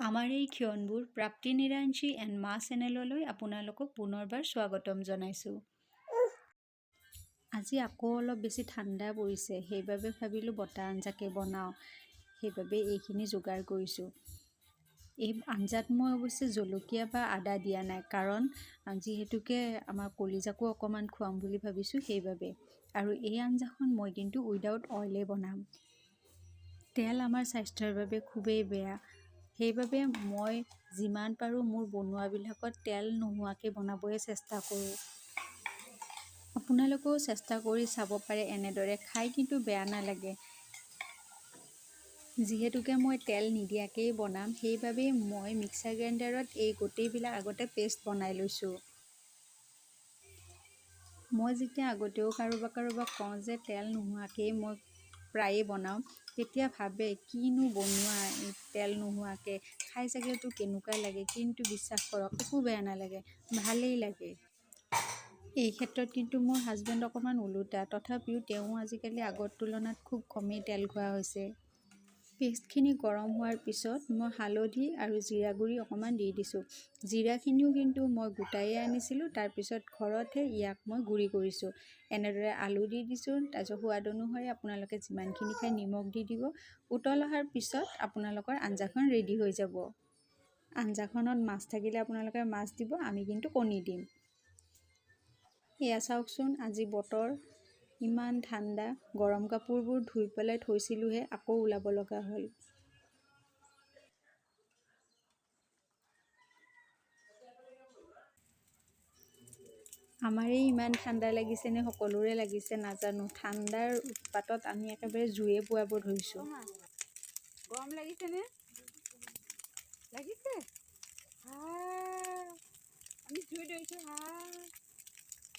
আমাৰ এই ক্ষণবোৰ প্ৰাপ্তি নিৰাঞ্চী এণ্ড মা চেনেললৈ আপোনালোকক পুনৰবাৰ স্বাগতম জনাইছোঁ। আজি আকৌ অলপ বেছি ঠাণ্ডা পৰিছে সেইবাবে ভাবিলোঁ বটা আঞ্জাকে বনাওঁ সেইবাবে এইখিনি যোগাৰ কৰিছোঁ। এই আঞ্জাত মই অৱশ্যে জলকীয়া বা আদা দিয়া নাই কাৰণ যিহেতুকে আমাৰ কলিজাকো অকণমান খুৱাম বুলি ভাবিছোঁ সেইবাবে। আৰু এই আঞ্জাখন মই কিন্তু উইদাউট অইলে বনাম। তেল আমাৰ স্বাস্থ্যৰ বাবে খুবেই বেয়া। সেইবাবে মই যিমান পাৰোঁ মোৰ বনোৱাবিলাকত তেল নোহোৱাকৈ বনাবই চেষ্টা কৰোঁ। আপোনালোকেও চেষ্টা কৰি চাব পাৰে এনেদৰে খাই কিন্তু বেয়া নালাগে। যিহেতুকে মই তেল নিদিয়াকেই বনাম সেইবাবেই মই মিক্সাৰ গ্ৰাইণ্ডাৰত এই গোটেইবিলাক আগতে পেষ্ট বনাই লৈছোঁ। মই যেতিয়া আগতেও কাৰোবাক কাৰোবাক কওঁ যে তেল নোহোৱাকেই মই প্ৰায়ে বনাওঁ। তেতিয়া ভাবে কিনো বনোৱা তেল নোহোৱাকৈ খাই চাগেতো কেনেকুৱা লাগে কিন্তু বিশ্বাস কৰক একো বেয়া নালাগে ভালেই লাগে। এই ক্ষেত্ৰত কিন্তু মোৰ হাজবেণ্ড অকণমান ওলোটা। তথাপিও তেওঁ আজিকালি আগৰ তুলনাত খুব কমেই তেল খোৱা হৈছে। পেষ্টখিনি গৰম হোৱাৰ পিছত মই হালধি আৰু জিৰা গুড়ি অকণমান দি দিছোঁ। জিৰাখিনিও কিন্তু মই গোটায়ে আনিছিলোঁ তাৰপিছত ঘৰতহে ইয়াক মই গুড়ি কৰিছোঁ। এনেদৰে আলু দি দিছোঁ তাৰপিছত সোৱাদ অনুসৰি আপোনালোকে যিমানখিনি খায় নিমখ দি দিব। উতল অহাৰ পিছত আপোনালোকৰ আঞ্জাখন ৰেডি হৈ যাব। আঞ্জাখনত মাছ থাকিলে আপোনালোকে মাছ দিব আমি কিন্তু কণী দিম। এয়া চাওকচোন আজি বতৰ ইমান ঠাণ্ডা গৰম কাপোৰবোৰ ধুই পেলাই থৈছিলোঁহে আকৌ ওলাব লগা হ'ল। আমাৰেই ইমান ঠাণ্ডা লাগিছেনে সকলোৰে লাগিছে নাজানো। ঠাণ্ডাৰ উৎপাতত আমি একেবাৰে জুয়ে পোৱাব ধৰিছোঁ। গৰম লাগিছেনে? লাগিছে? আমি জুই ধৰিছোঁ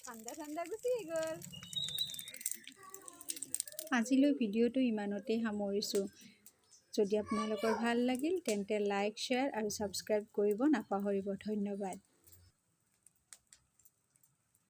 ঠাণ্ডা ঠাণ্ডা গুচি গ'ল। আজিলৈ ভিডিঅ'টো ইমানতেই সামৰিছোঁ। যদি আপোনালোকৰ ভাল লাগিল তেন্তে লাইক শ্বেয়াৰ আৰু ছাবস্ক্ৰাইব কৰিব নাপাহৰিব। ধন্যবাদ।